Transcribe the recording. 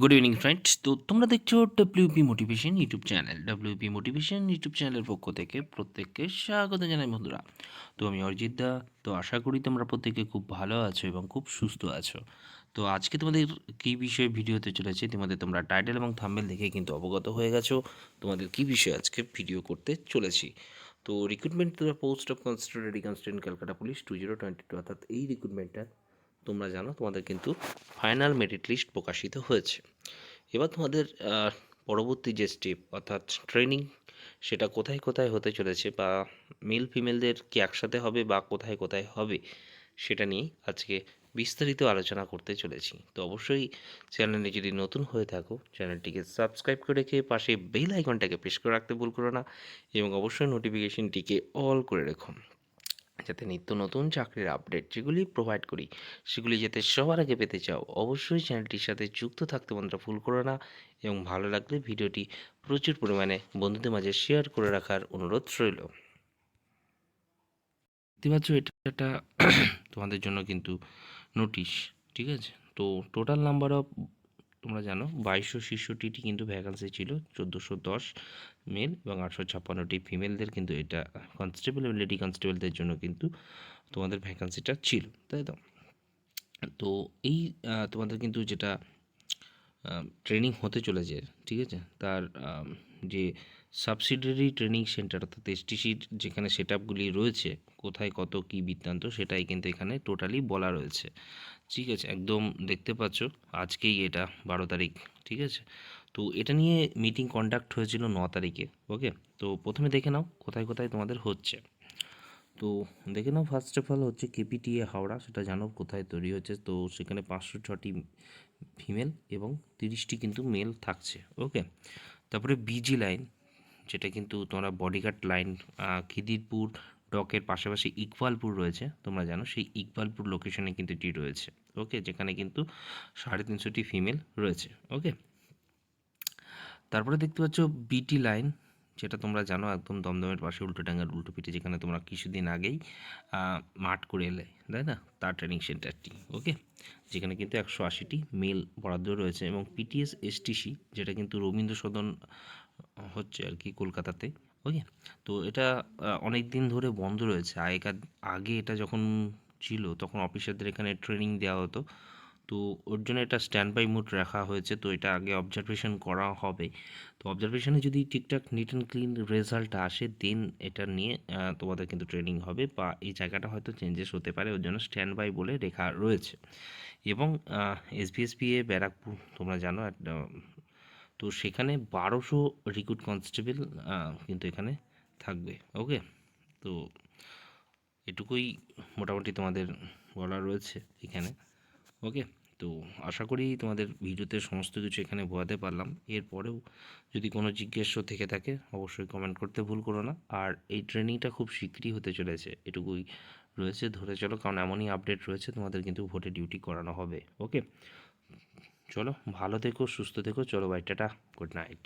Good evening friends তো তোমরা দেখছ W P motivation YouTube channel W P motivation YouTube চ্যানেলের পক্ষ থেকে প্রত্যেককে স্বাগত জানাই, বন্ধুরা। তো আমি অরিজিৎ দা। তো আশা করি তোমরা প্রত্যেকে খুব ভালো আছো এবং খুব সুস্থ আছো। তো আজকে তোমাদের কী বিষয়ে ভিডিও হতে চলেছে, তোমাদের তোমরা টাইটেল এবং থাম্বেল দেখে কিন্তু অবগত হয়ে গেছো। তোমাদের কী বিষয়ে আজকে ভিডিও করতে চলেছি। তো recruitment post of constituted constant Calcutta police two zero twenty two অর্থাৎ এই রিক্রুটমেন্টটা তোমরা জানো, তোমাদের কিন্তু ফাইনাল মেরিট লিস্ট প্রকাশিত হয়েছে। এবার তোমাদের পরবর্তী যে স্টেপ অর্থাৎ ট্রেনিং সেটা কোথায় কোথায় হতে চলেছে বা মেল ফিমেলদের কি একসাথে হবে বা কোথায় কোথায় হবে, সেটা নিয়ে আজকে বিস্তারিত আলোচনা করতে চলেছি। তো অবশ্যই চ্যানেলে যদি নতুন হয়ে থাকো চ্যানেলটিকে সাবস্ক্রাইব করে রেখে পাশে বেল আইকনটাকে প্রেস করে রাখতে ভুল করো না এবং অবশ্যই নোটিফিকেশনটিকে অল করে রেখো। যাতে নিত্য নতুন চাকরির আপডেট যেগুলি প্রোভাইড করি, সেগুলি যাতে সবার আগে পেতে চাও, অবশ্যই চ্যানেলটির সাথে যুক্ত থাকতে বন্ধুরা ভুল করো না এবং ভালো লাগলে ভিডিওটি প্রচুর পরিমাণে বন্ধুদের মাঝে শেয়ার করে রাখার অনুরোধ রইল। পাচ্ছ এটা একটা তোমাদের জন্য কিন্তু নোটিশ ঠিক আছে? তো টোটাল নাম্বার অফ তোমরা জানো, বাইশশো ছেষট্টিটি কিন্তু ভ্যাকান্সি ছিল, চোদ্দোশো দশ মেল এবং আটশো ছাপ্পান্নটি ফিমেলদের কিন্তু এটা কনস্টেবল এবং লেডি কনস্টেবলদের জন্য কিন্তু তোমাদের ভ্যাকান্সিটা ছিল, তাই তো? তো এই তোমাদের কিন্তু যেটা ট্রেনিং হতে চলেছে, ঠিক আছে? তার যে সাবসিডিয়ারি ট্রেনিং সেন্টার অর্থাৎ এসটিসির যেখানে সেট আপগুলি রয়েছে, কোথায় কত কী বৃত্তান্ত সেটাই কিন্তু এখানে টোটালি বলা রয়েছে। ঠিক আছে, একদম দেখতে পাচ্ছ, আজকেই এটা বারো তারিখ, ঠিক আছে? তো এটা নিয়ে মিটিং কন্ডাক্ট হয়েছিল ন তারিখে ওকে তো প্রথমে দেখে নাও কোথায় কোথায় তোমাদের হচ্ছে। তো দেখে নাও ফার্স্ট অফ অল হচ্ছে কেপিটিএ হাওড়া, সেটা জানো কোথায় তৈরি হচ্ছে। তো সেখানে পাঁচশো ছটি ফিমেল এবং তিরিশটি কিন্তু মেল থাকছে ওকে তারপরে বিজি লাইন যেটা কিন্তু তোমরা বডিগার্ড লাইন খিদিরপুর ডকের পাশাপাশি ইকবালপুর রয়েছে, তোমরা জানো সেই ইকবালপুর লোকেশনে কিন্তু এটি রয়েছে ওকে যেখানে কিন্তু সাড়ে তিনশোটি ফিমেল রয়েছে ওকে তারপরে দেখতে পাচ্ছ বিটি লাইন যেটা তোমরা জানো, একদম দমদমের পাশে উল্টোডাঙ্গার উল্টো পিঠে যেখানে তোমরা কিছুদিন আগেই মাঠ করে এলে, তাই না? তার ট্রেনিং সেন্টারটি ওকে যেখানে কিন্তু একশো আশিটি মেল বরাদ্দ রয়েছে এবং পিটিএস এসটিসি যেটা কিন্তু রবীন্দ্র সদন হচ্ছে আর কি কলকাতাতে ওকে তো এটা অনেক দিন ধরে বন্ধ রয়েছে। আগেকার, আগে এটা যখন ছিল, তখন অফিসারদের এখানে ট্রেনিং দেওয়া হতো। তো ওর জন্য এটা স্ট্যান্ড বাই মুড রাখা হয়েছে, তো এটা আগে অবজারভেশন করা হবে। তো অবজারভেশনে যদি ঠিকঠাক নিট অ্যান্ড ক্লিন রেজাল্ট আসে দেন এটা নিয়ে তোমাদের কিন্তু ট্রেনিং হবে বা এই জায়গাটা হয়তো চেঞ্জেস হতে পারে, ওর জন্য স্ট্যান্ড বাই বলে রেখা রয়েছে। এবং এসবিএসপিএ ব্যারাকপুর, তোমরা জানো তো সেখানে বারোশো রিক্রুট কনস্টেবল কিন্তু এখানে থাকবে ওকে তো এটুকুই মোটামুটি তোমাদের বলা রয়েছে এখানে। ওকে তো আশা করি তোমাদের ভিডিওতে সমস্ত কিছু এখানে বোঝাতে পারলাম। এরপরেও যদি কোনো জিজ্ঞাসা থেকে থাকে, অবশ্যই কমেন্ট করতে ভুল করো না। আর এই ট্রেনিংটা খুব শীঘ্রই হতে চলেছে, এটুকুই রয়েছে ধরে চলো, কারণ এমনই আপডেট রয়েছে, তোমাদের কিন্তু ভোটে ডিউটি করানো হবে। ওকে চলো, ভালো থেকো, সুস্থ থেকো, চলো বাই টাটা গুড নাইট